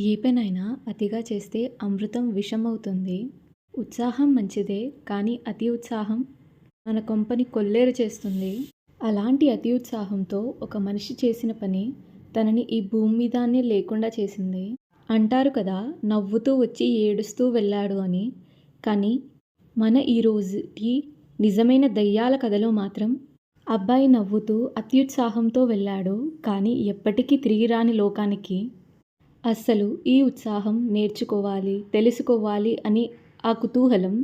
ఏ పనైనా అతిగా చేస్తే అమృతం విషమవుతుంది. ఉత్సాహం మంచిదే కానీ అతి ఉత్సాహం మన కొంపని కొల్లేరు చేస్తుంది. అలాంటి అతి ఉత్సాహంతో ఒక మనిషి చేసిన పని తనని ఈ భూమి భూమ్మీదనే లేకుండా చేసింది. అంటారు కదా నవ్వుతూ వచ్చి ఏడుస్తూ వెళ్ళాడు అని. కానీ మన ఈ నిజమైన దెయ్యాల కథలో మాత్రం అబ్బాయి నవ్వుతూ అత్యుత్సాహంతో వెళ్ళాడు కానీ ఎప్పటికీ తిరిగి రాని లోకానికి. అస్సలు ఈ ఉత్సాహం నేర్చుకోవాలి, తెలుసుకోవాలి అని ఆ కుతూహలం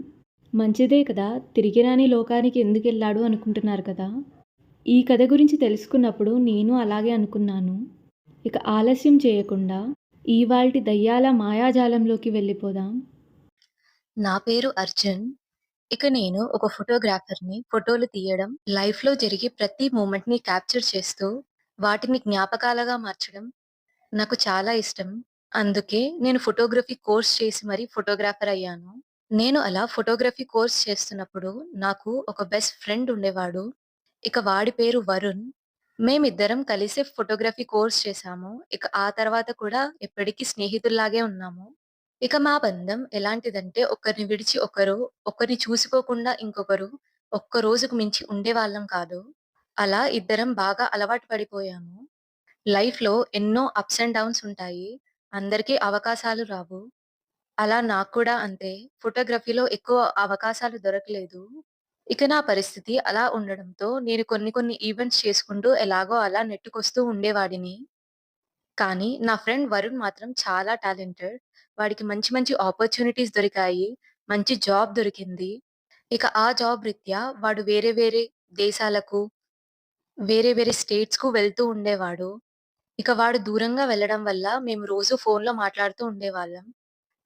మంచిదే కదా తిరిగిరాని లోకానికి లోకానికి ఎందుకెళ్ళాడు అనుకుంటున్నారు కదా! ఈ కథ గురించి తెలుసుకున్నప్పుడు నేను అలాగే అనుకున్నాను. ఇక ఆలస్యం చేయకుండా ఈవాల్టి దయ్యాల మాయాజాలంలోకి వెళ్ళిపోదాం. నా పేరు అర్జున్. ఇక నేను ఒక ఫోటోగ్రాఫర్‌ని. ఫోటోలు తీయడం, లైఫ్‌లో జరిగే ప్రతి మూమెంట్‌ని క్యాప్చర్ చేస్తూ, వాటిని జ్ఞాపకాలుగా మార్చడం నాకు చాలా ఇష్టం. అందుకే నేను ఫోటోగ్రఫీ కోర్స్ చేసి మరీ ఫోటోగ్రాఫర్ అయ్యాను. నేను అలా ఫోటోగ్రఫీ కోర్స్ చేస్తున్నప్పుడు నాకు ఒక బెస్ట్ ఫ్రెండ్ ఉండేవాడు. ఇక వాడి పేరు వరుణ్. మేమిద్దరం కలిసే ఫోటోగ్రఫీ కోర్స్ చేశాము. ఇక ఆ తర్వాత కూడా ఎప్పటికీ స్నేహితుల్లాగే ఉన్నాము. ఇక మా బంధం ఎలాంటిదంటే ఒకరిని విడిచి ఒకరు, ఒకరిని చూసుకోకుండా ఇంకొకరు ఒక్క రోజుకు మించి ఉండేవాళ్ళం కాదు. అలా ఇద్దరం బాగా అలవాటు పడిపోయాము. లైఫ్‌లో ఎన్నో అప్స్ అండ్ డౌన్స్ ఉంటాయి. అందరికీ అవకాశాలు రావు. అలా నాకు కూడా అంతే. ఫోటోగ్రఫీలో ఎక్కువ అవకాశాలు దొరకలేదు. ఇక నా పరిస్థితి అలా ఉండడంతో నేను కొన్ని కొన్ని ఈవెంట్స్ చేసుకుంటూ ఎలాగో అలా నెట్టుకొస్తూ ఉండేవాడిని. కానీ నా ఫ్రెండ్ వరుణ్ మాత్రం చాలా టాలెంటెడ్. వాడికి మంచి మంచి ఆపర్చునిటీస్ దొరికాయి. మంచి జాబ్ దొరికింది. ఇక ఆ జాబ్ రీత్యా వాడు వేరే వేరే దేశాలకు, వేరే వేరే స్టేట్స్‌కు వెళ్తూ ఉండేవాడు. ఇక వాడు దూరంగా వెళ్ళడం వల్ల మేము రోజు ఫోన్‌లో మాట్లాడుతూ ఉండేవాళ్ళం.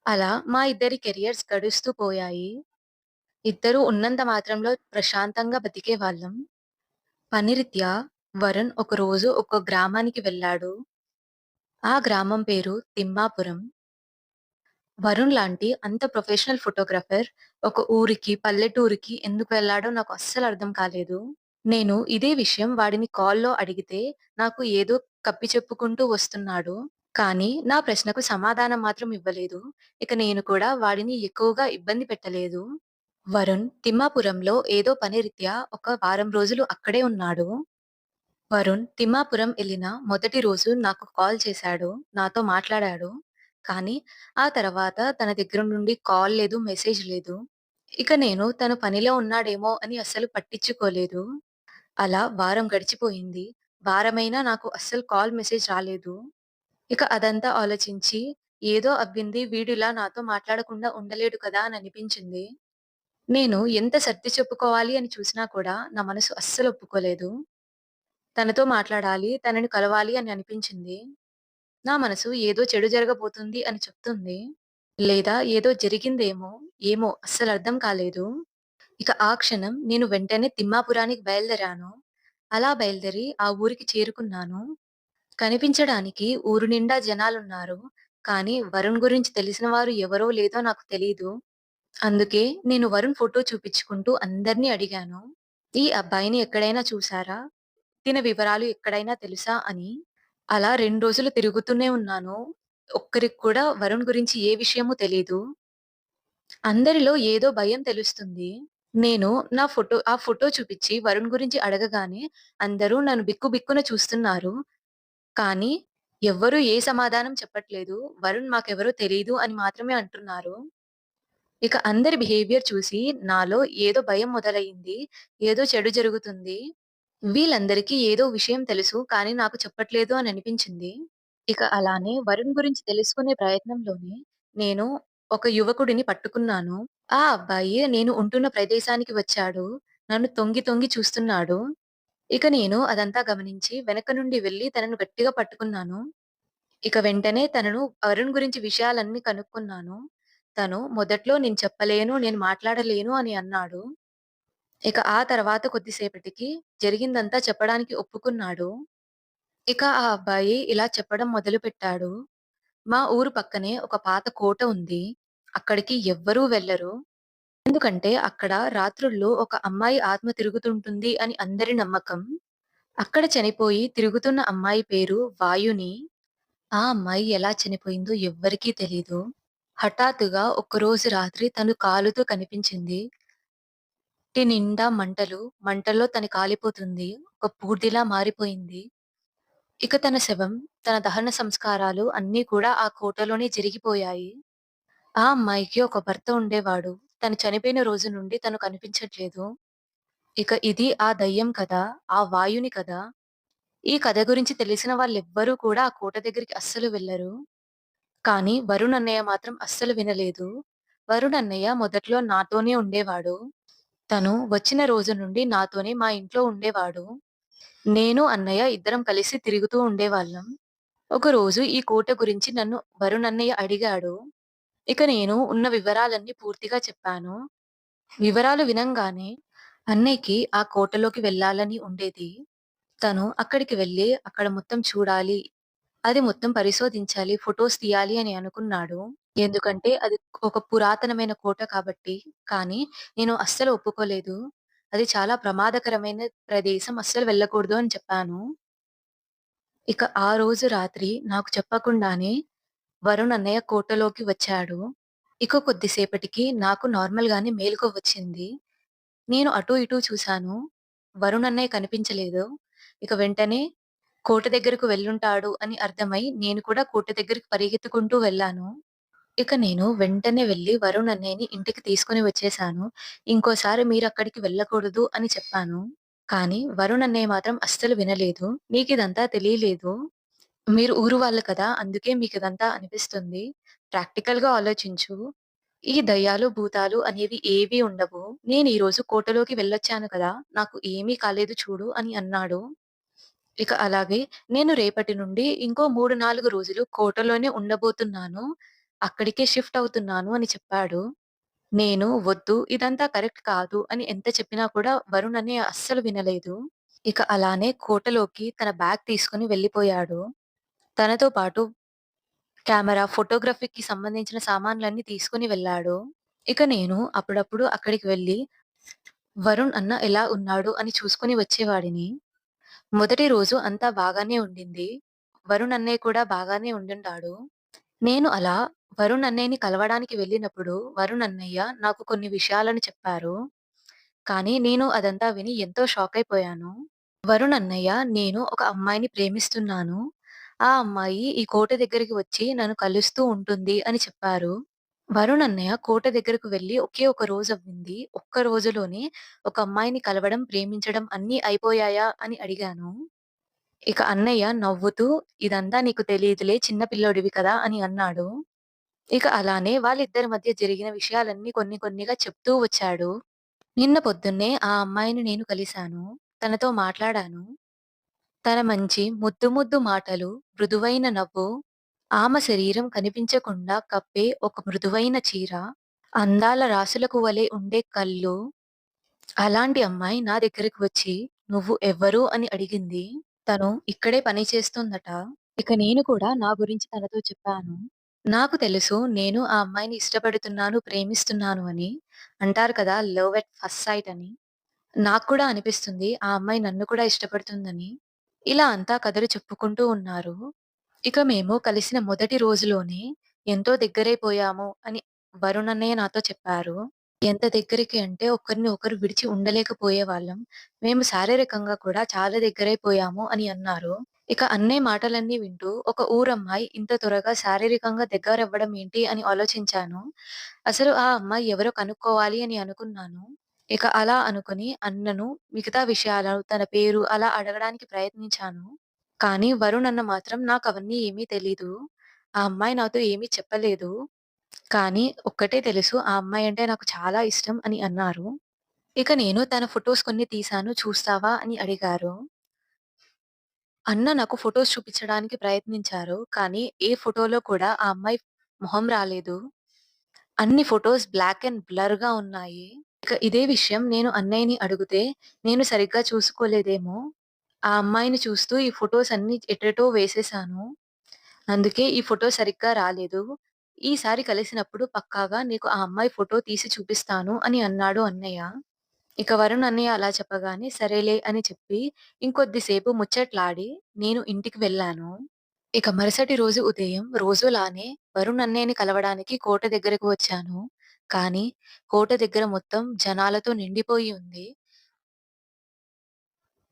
అలా మా ఇద్దరి కెరియర్స్ గడుస్తూ పోయాయి. ఇద్దరు ఉన్నంత మాత్రంలో ప్రశాంతంగా బతికేవాళ్ళం. పని రీత్యా వరుణ్ ఒకరోజు ఒక గ్రామానికి వెళ్ళాడు. ఆ గ్రామం పేరు తిమ్మాపురం. వరుణ్ లాంటి అంత ప్రొఫెషనల్ ఫోటోగ్రాఫర్ ఒక ఊరికి, పల్లెటూరికి ఎందుకు వెళ్ళాడో నాకు అస్సలు అర్థం కాలేదు. నేను ఇదే విషయం వాడిని కాల్‌లో అడిగితే నాకు ఏదో కప్పి చెప్పుకుంటూ వస్తున్నాడు. కానీ నా ప్రశ్నకు సమాధానం మాత్రం ఇవ్వలేదు. ఇక నేను కూడా వాడిని ఎక్కువగా ఇబ్బంది పెట్టలేదు. వరుణ్ తిమ్మాపురంలో ఏదో పని రీత్యా ఒక వారం రోజులు అక్కడే ఉన్నాడు. వరుణ్ తిమ్మాపురం వెళ్ళిన మొదటి రోజు నాకు కాల్ చేశాడు. నాతో మాట్లాడాడు. కానీ ఆ తర్వాత తన దగ్గర నుండి కాల్ లేదు, మెసేజ్ లేదు. ఇక నేను తను పనిలో ఉన్నాడేమో అని అస్సలు పట్టించుకోలేదు. అలా వారం గడిచిపోయింది. వారమైనా నాకు అస్సలు కాల్, మెసేజ్ రాలేదు. ఇక అదంతా ఆలోచించి ఏదో అవ్వింది వీడిలా నాతో మాట్లాడకుండా ఉండలేడు కదా అని అనిపించింది. నేను ఎంత సర్ది చెప్పుకోవాలి అని చూసినా కూడా నా మనసు అస్సలు ఒప్పుకోలేదు. తనతో మాట్లాడాలి, తనని కలవాలి అని అనిపించింది. నా మనసు ఏదో చెడు జరగబోతుంది అని చెప్తుంది. లేదా ఏదో జరిగిందేమో, ఏమో అస్సలు అర్థం కాలేదు. ఇక ఆ క్షణం నేను వెంటనే తిమ్మాపురానికి బయలుదేరాను. అలా బయలుదేరి ఆ ఊరికి చేరుకున్నాను. కనిపించడానికి ఊరు నిండా జనాలున్నారు. కానీ వరుణ్ గురించి తెలిసిన వారు ఎవరో లేదో నాకు తెలీదు. అందుకే నేను వరుణ్ ఫోటో చూపించుకుంటూ అందరిని అడిగాను. "ఈ అబ్బాయిని ఎక్కడైనా చూసారా? తిన వివరాలు ఎక్కడైనా తెలుసా?" అని. అలా 2 రోజులు తిరుగుతూనే ఉన్నాను. ఒక్కరికి కూడా వరుణ్ గురించి ఏ విషయమూ తెలీదు. అందరిలో ఏదో భయం తెలుస్తుంది. నేను నా ఫోటో ఆ ఫోటో చూపిచ్చి వరుణ్ గురించి అడగగానే అందరూ నన్ను బిక్కుబిక్కున చూస్తున్నారు. కానీ ఎవ్వరూ ఏ సమాధానం చెప్పట్లేదు. వరుణ్ మాకెవరో తెలీదు అని మాత్రమే అంటున్నారు. ఇక అందరి బిహేవియర్ చూసి నాలో ఏదో భయం మొదలయింది. ఏదో చెడు జరుగుతుంది. వీళ్ళందరికీ ఏదో విషయం తెలుసు కానీ నాకు చెప్పట్లేదు అని అనిపించింది. ఇక అలానే వరుణ్ గురించి తెలుసుకునే ప్రయత్నంలోనే నేను ఒక యువకుడిని పట్టుకున్నాను. ఆ అబ్బాయి నేను ఉంటున్న ప్రదేశానికి వచ్చాడు. నన్ను తొంగి తొంగి చూస్తున్నాడు. ఇక నేను అదంతా గమనించి వెనక నుండి వెళ్ళి తనను గట్టిగా పట్టుకున్నాను. ఇక వెంటనే తనను వరుణ్ గురించి విషయాలన్నీ కనుక్కున్నాను. తను మొదట్లో నేను చెప్పలేను, నేను మాట్లాడలేను అని అన్నాడు. ఇక ఆ తర్వాత కొద్దిసేపటికి జరిగిందంతా చెప్పడానికి ఒప్పుకున్నాడు. ఇక ఆ అబ్బాయి ఇలా చెప్పడం మొదలుపెట్టాడు. మా ఊరు పక్కనే ఒక పాత కోట ఉంది. అక్కడికి ఎవ్వరూ వెళ్ళరు. ఎందుకంటే అక్కడ రాత్రుల్లో ఒక అమ్మాయి ఆత్మ తిరుగుతుంటుంది అని అందరి నమ్మకం. అక్కడ చనిపోయి తిరుగుతున్న అమ్మాయి పేరు వాయుని. ఆ అమ్మాయి ఎలా చనిపోయిందో ఎవ్వరికీ తెలీదు. హఠాత్తుగా ఒక్కరోజు రాత్రి తను కాలుతూ కనిపించింది. ఇంటి నిండా మంటలు. మంటల్లో తను కాలిపోతుంది. ఒక పూర్తిలా మారిపోయింది. ఇక తన శవం, తన దహన సంస్కారాలు అన్నీ కూడా ఆ కోటలోనే జరిగిపోయాయి. ఆ అమ్మాయికి ఒక భర్త ఉండేవాడు. తను చనిపోయిన రోజు నుండి తను కనిపించట్లేదు. ఇక ఇది ఆ దయ్యం కథ. ఆ వాయుని కథ. ఈ కథ గురించి తెలిసిన వాళ్ళెవ్వరూ కూడా ఆ కోట దగ్గరికి అస్సలు వెళ్ళరు. కానీ వరుణ్ అన్నయ్య మాత్రం అస్సలు వినలేదు. వరుణ్ అన్నయ్య మొదట్లో నాతోనే ఉండేవాడు. తను వచ్చిన రోజు నుండి నాతోనే మా ఇంట్లో ఉండేవాడు. నేను, అన్నయ్య ఇద్దరం కలిసి తిరుగుతూ ఉండేవాళ్ళం. ఒకరోజు ఈ కోట గురించి నన్ను వరుణ్ అన్నయ్య అడిగాడు. ఇక నేను ఉన్న వివరాలన్నీ పూర్తిగా చెప్పాను. వివరాలు వినంగానే అన్నయ్యకి ఆ కోటలోకి వెళ్ళాలని ఉండేది. తను అక్కడికి వెళ్ళి అక్కడ మొత్తం చూడాలి. అది మొత్తం పరిశోధించాలి. ఫోటోస్ తీయాలి అని అనుకున్నాడు. ఎందుకంటే అది ఒక పురాతనమైన కోట కాబట్టి. కానీ నేను అస్సలు ఒప్పుకోలేదు. అది చాలా ప్రమాదకరమైన ప్రదేశం. అస్సలు వెళ్ళకూడదు అని చెప్పాను. ఇక ఆ రోజు రాత్రి నాకు చెప్పకుండానే వరుణ్ అన్నయ్య కోటలోకి వచ్చాడు. ఇక కొద్దిసేపటికి నాకు నార్మల్‌గానే మేలుకువ వచ్చింది. నేను అటు ఇటు చూశాను వరుణ్ అన్నయ్య కనిపించలేదు. ఇక వెంటనే కోట దగ్గరకు వెళ్ళుంటాడు అని అర్థమై నేను కూడా కోట దగ్గరికి పరిగెత్తుకుంటూ వెళ్ళాను. ఇక నేను వెంటనే వెళ్ళి వరుణ్ అన్నయ్యని ఇంటికి తీసుకొని వచ్చేసాను. ఇంకోసారి మీరు అక్కడికి వెళ్ళకూడదు అని చెప్పాను. కానీ వరుణ్ అన్నయ్య మాత్రం అస్సలు వినలేదు. నీకు ఇదంతా తెలియలేదు మీరు ఊరు వాళ్ళు కదా! అందుకే మీకిదంతా అనిపిస్తుంది. ప్రాక్టికల్‌గా ఆలోచించు. ఈ దయ్యాలు, భూతాలు అనేవి ఏవీ ఉండవు. నేనీరోజు కోటలోకి వెళ్ళొచ్చాను కదా! నాకు ఏమీ కాలేదు చూడు" అని అన్నాడు. ఇక అలాగే నేను రేపటి నుండి ఇంకో 3, 4 రోజులు కోటలోనే ఉండబోతున్నాను. అక్కడికే షిఫ్ట్ అవుతున్నాను అని చెప్పాడు. నేను వద్దు ఇదంతా కరెక్ట్ కాదు అని ఎంత చెప్పినా కూడా వరుణ్ అనే అస్సలు వినలేదు. ఇక అలానే కోటలోకి తన బ్యాగ్ తీసుకొని వెళ్ళిపోయాడు. తనతో పాటు కెమెరా, ఫోటోగ్రఫీకి సంబంధించిన సామాన్లన్నీ తీసుకొని వెళ్ళాడు. ఇక నేను అప్పుడప్పుడు అక్కడికి వెళ్ళి వరుణ్ అన్న ఎలా ఉన్నాడు అని చూసుకొని వచ్చేవాడిని. మొదటి రోజు అంతా బాగానే ఉండింది. వరుణ్ అన్నయ్య కూడా బాగానే ఉండుంటాడు. నేను అలా వరుణ్ అన్నయ్యని కలవడానికి వెళ్ళినప్పుడు వరుణ్ అన్నయ్య నాకు కొన్ని విషయాలను చెప్పారు. కానీ నేను అదంతా విని ఎంతో షాకయిపోయాను. వరుణ్ అన్నయ్య నేను ఒక అమ్మాయిని ప్రేమిస్తున్నాను. ఆ అమ్మాయి ఈ కోట దగ్గరికి వచ్చి నన్ను కలుస్తూ ఉంటుంది అని చెప్పారు. వరుణ్ అన్నయ్య కోట దగ్గరకు వెళ్ళి ఒకే ఒక రోజు అవ్వింది ఒక్క రోజులోనే ఒక అమ్మాయిని కలవడం, ప్రేమించడం అన్నీ అయిపోయాయా అని అడిగాను. ఇక అన్నయ్య నవ్వుతూ "ఇదంతా నీకు తెలీదులే చిన్న పిల్లోడివి కదా!" అని అన్నాడు. ఇక అలానే వాళ్ళిద్దరి మధ్య జరిగిన విషయాలన్నీ కొన్ని కొన్నిగా చెప్తూ వచ్చాడు. నిన్న పొద్దున్నే ఆ అమ్మాయిని నేను కలిశాను తనతో మాట్లాడాను. తన మంచి ముద్దు ముద్దు మాటలు, మృదువైన నవ్వు, ఆమె శరీరం కనిపించకుండా కప్పే ఒక మృదువైన చీర, అందాల రాసులకు వలె ఉండే కళ్ళు. అలాంటి అమ్మాయి నా దగ్గరకు వచ్చి "నువ్వు ఎవ్వరు?" అని అడిగింది. తను ఇక్కడే పని చేస్తుందట. ఇక నేను కూడా నా గురించి తనతో చెప్పాను. నాకు తెలుసు నేను ఆ అమ్మాయిని ఇష్టపడుతున్నాను, ప్రేమిస్తున్నాను అని. అంటారు కదా! లవ్ ఎట్ ఫస్ట్ సైట్ అని. నాకు కూడా అనిపిస్తుంది ఆ అమ్మాయి నన్ను కూడా ఇష్టపడుతుందని. ఇలా అంతా కథలు చెప్పుకుంటూ ఉన్నారు. ఇక మేము కలిసిన మొదటి రోజులోనే ఎంతో దగ్గరైపోయాము అని వరుణన్నయ్య నాతో చెప్పారు. ఎంత దగ్గరికి అంటే ఒకరిని ఒకరు విడిచి ఉండలేకపోయేవాళ్ళం. మేము శారీరకంగా కూడా చాలా దగ్గరైపోయాము అని అన్నారు. ఇక అన్నయ్య మాటలన్నీ వింటూ ఒక ఊరమ్మాయి ఇంత త్వరగా శారీరకంగా దగ్గరవ్వడం ఏంటి అని ఆలోచించాను. అసలు ఆ అమ్మాయి ఎవరో కనుక్కోవాలి అని అనుకున్నాను. ఇక అలా అనుకుని అన్నను మిగతా విషయాలు తన పేరు అలా అడగడానికి ప్రయత్నించాను. కానీ వరుణ్ అన్న మాత్రం నాకవన్నీ ఏమీ తెలీదు. ఆ అమ్మాయి నాతో ఏమీ చెప్పలేదు. కానీ ఒక్కటే తెలుసు ఆ అమ్మాయంటే నాకు చాలా ఇష్టం అని అన్నారు. ఇక నేను తన ఫోటోస్ కొన్ని తీశాను చూస్తావా అని అడిగారు. అన్న నాకు ఫోటోస్ చూపించడానికి ప్రయత్నించారు. కానీ ఏ ఫోటోలో కూడా ఆ అమ్మాయి మొహం రాలేదు. అన్ని ఫోటోస్ బ్లాక్ అండ్ బ్లర్‌గా ఉన్నాయి. ఇక ఇదే విషయం నేను అన్నయ్యని అడుగుతే నేను సరిగ్గా చూసుకోలేదేమో! ఆ అమ్మాయిని చూస్తూ ఈ ఫోటోస్ అన్ని ఎటెటో వేసేశాను. అందుకే ఈ ఫోటో సరిగ్గా రాలేదు. ఈసారి కలిసినప్పుడు పక్కాగా నీకు ఆ అమ్మాయి ఫోటో తీసి చూపిస్తాను అని అన్నాడు అన్నయ్య. ఇక వరుణ్ అన్నయ్య అలా చెప్పగానే సరేలే అని చెప్పి ఇంకొద్దిసేపు ముచ్చట్లాడి నేను ఇంటికి వెళ్ళాను. ఇక మరుసటి రోజు ఉదయం రోజులానే వరుణ్ అన్నయ్యని కలవడానికి కోట దగ్గరకు వచ్చాను. కానీ కోట దగ్గర మొత్తం జనాలతో నిండిపోయి ఉంది.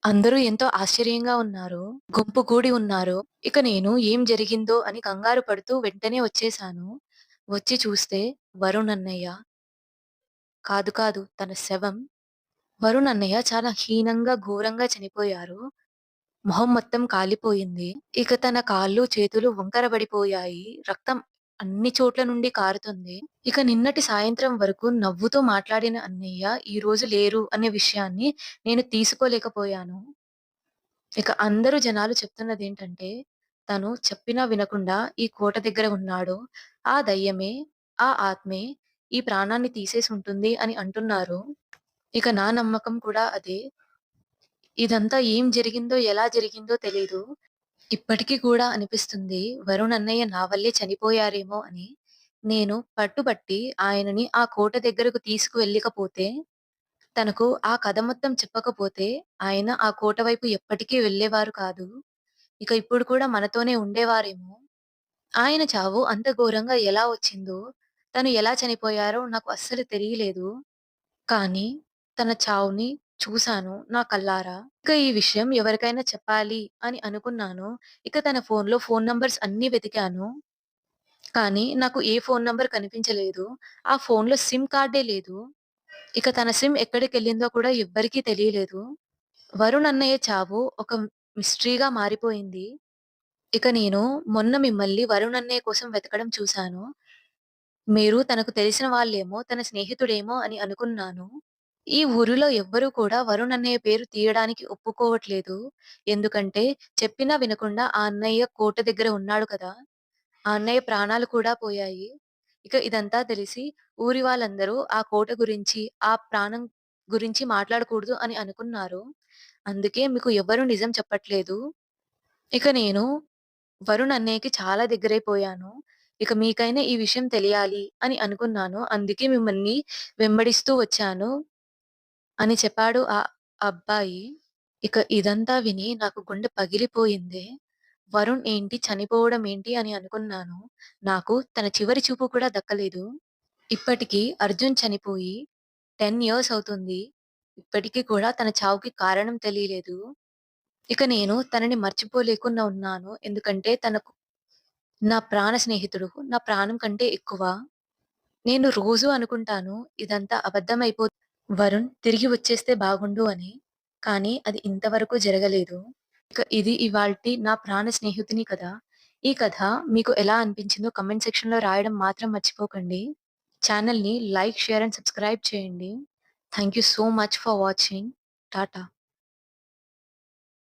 అందరూ ఎంతో ఆశ్చర్యంగా ఉన్నారు. గుంపు కూడి ఉన్నారు. ఇక నేను ఏం జరిగిందో అని కంగారు పడుతూ వెంటనే వచ్చేసాను. వచ్చి చూస్తే వరుణ్ అన్నయ్య కాదు కాదు తన శవం. వరుణ్ అన్నయ్య చాలా హీనంగా, ఘోరంగా చనిపోయారు. మొహం మొత్తం కాలిపోయింది. ఇక తన కాళ్ళు, చేతులు వంకరబడిపోయాయి. రక్తం అన్ని చోట్ల నుండి కారుతుంది. ఇక నిన్నటి సాయంత్రం వరకు నవ్వుతూ మాట్లాడిన అన్నయ్య ఈ రోజు లేరు అనే విషయాన్ని నేను తీసుకోలేకపోయాను. ఇక అందరూ జనాలు చెప్తున్నదేంటంటే, తను చెప్పినా వినకుండా ఈ కోట దగ్గర ఉన్నాడు. ఆ దయ్యమే, ఆ ఆత్మే ఈ ప్రాణాన్ని తీసేసుంటుంది అని అంటున్నారు. ఇక నా నమ్మకం కూడా అదే. ఇదంతా ఏం జరిగిందో, ఎలా జరిగిందో తెలీదు. ఇప్పటికీ కూడా అనిపిస్తుంది వరుణ్ అన్నయ్య నా వల్లే చనిపోయారేమో అని. నేను పట్టుబట్టి ఆయనని ఆ కోట దగ్గరకు తీసుకువెళ్ళకపోతే, తనకు ఆ కథ మొత్తం చెప్పకపోతే, ఆయన ఆ కోట వైపు ఎప్పటికీ వెళ్ళేవారు కాదు. ఇక ఇప్పుడు కూడా మనతోనే ఉండేవారేమో. ఆయన చావు అంత ఘోరంగా ఎలా వచ్చిందో, తను ఎలా చనిపోయారో నాకు అస్సలు తెలియలేదు. కానీ తన చావుని చూశాను నా కళ్ళారా. ఇక ఈ విషయం ఎవరికైనా చెప్పాలి అని అనుకున్నాను. ఇక తన ఫోన్‌లో ఫోన్ నంబర్స్ అన్నీ వెతికాను. కానీ నాకు ఏ ఫోన్ నంబర్ కనిపించలేదు. ఆ ఫోన్‌లో సిమ్ కార్డే లేదు. ఇక తన సిమ్ ఎక్కడికెళ్ళిందో కూడా ఎవ్వరికీ తెలియలేదు. వరుణ్ అన్నయ్య చావు ఒక మిస్టరీగా మారిపోయింది. ఇక నేను మొన్న మిమ్మల్ని వరుణ్ అన్నయ్య కోసం వెతకడం చూశాను మీరు తనకు తెలిసిన వాళ్ళేమో, తన స్నేహితుడేమో అని అనుకున్నాను. ఈ ఊరిలో ఎవ్వరూ కూడా వరుణ్ అన్నయ్య పేరు తీయడానికి ఒప్పుకోవట్లేదు. ఎందుకంటే చెప్పినా వినకుండా ఆ అన్నయ్య కోట దగ్గర ఉన్నాడు కదా! ఆ అన్నయ్య ప్రాణాలు కూడా పోయాయి. ఇక ఇదంతా తెలిసి ఊరి వాళ్ళందరూ ఆ కోట గురించి, ఆ ప్రాణం గురించి మాట్లాడకూడదు అని అనుకున్నారు. అందుకే మీకు ఎవరు నిజం చెప్పట్లేదు. ఇక నేను వరుణ్ అన్నయ్యకి చాలా దగ్గరైపోయాను. ఇక మీకైనా ఈ విషయం తెలియాలి అని అనుకున్నాను. అందుకే మిమ్మల్ని వెంబడిస్తూ వచ్చాను. అని చెప్పాడు ఆ అబ్బాయి. ఇక ఇదంతా విని నాకు గుండె పగిలిపోయింది. వరుణ్ ఏంటి చనిపోవడం ఏంటి అని అనుకున్నాను. నాకు తన చివరి చూపు కూడా దక్కలేదు. ఇప్పటికి అర్జున్ చనిపోయి 10 ఇయర్స్ అవుతుంది. ఇప్పటికీ కూడా తన చావుకి కారణం తెలియలేదు. ఇక నేను తనని మర్చిపోలేకుండా ఉన్నాను. ఎందుకంటే తనకు నా ప్రాణ స్నేహితుడు. నా ప్రాణం కంటే ఎక్కువ. నేను రోజూ అనుకుంటాను ఇదంతా అబద్ధమైపో వరుణ్ తిరిగి వచ్చేస్తే బాగుండు అని. కానీ అది ఇంతవరకు జరగలేదు. ఇక ఇది ఇవాల్టి నా ప్రాణ స్నేహితుని కథ. ఈ కథ మీకు ఎలా అనిపించిందో కమెంట్ సెక్షన్‌లో రాయడం మాత్రం మర్చిపోకండి. ఛానల్ని లైక్, షేర్ అండ్ సబ్స్క్రైబ్ చేయండి. Thank you so much for watching. Tata.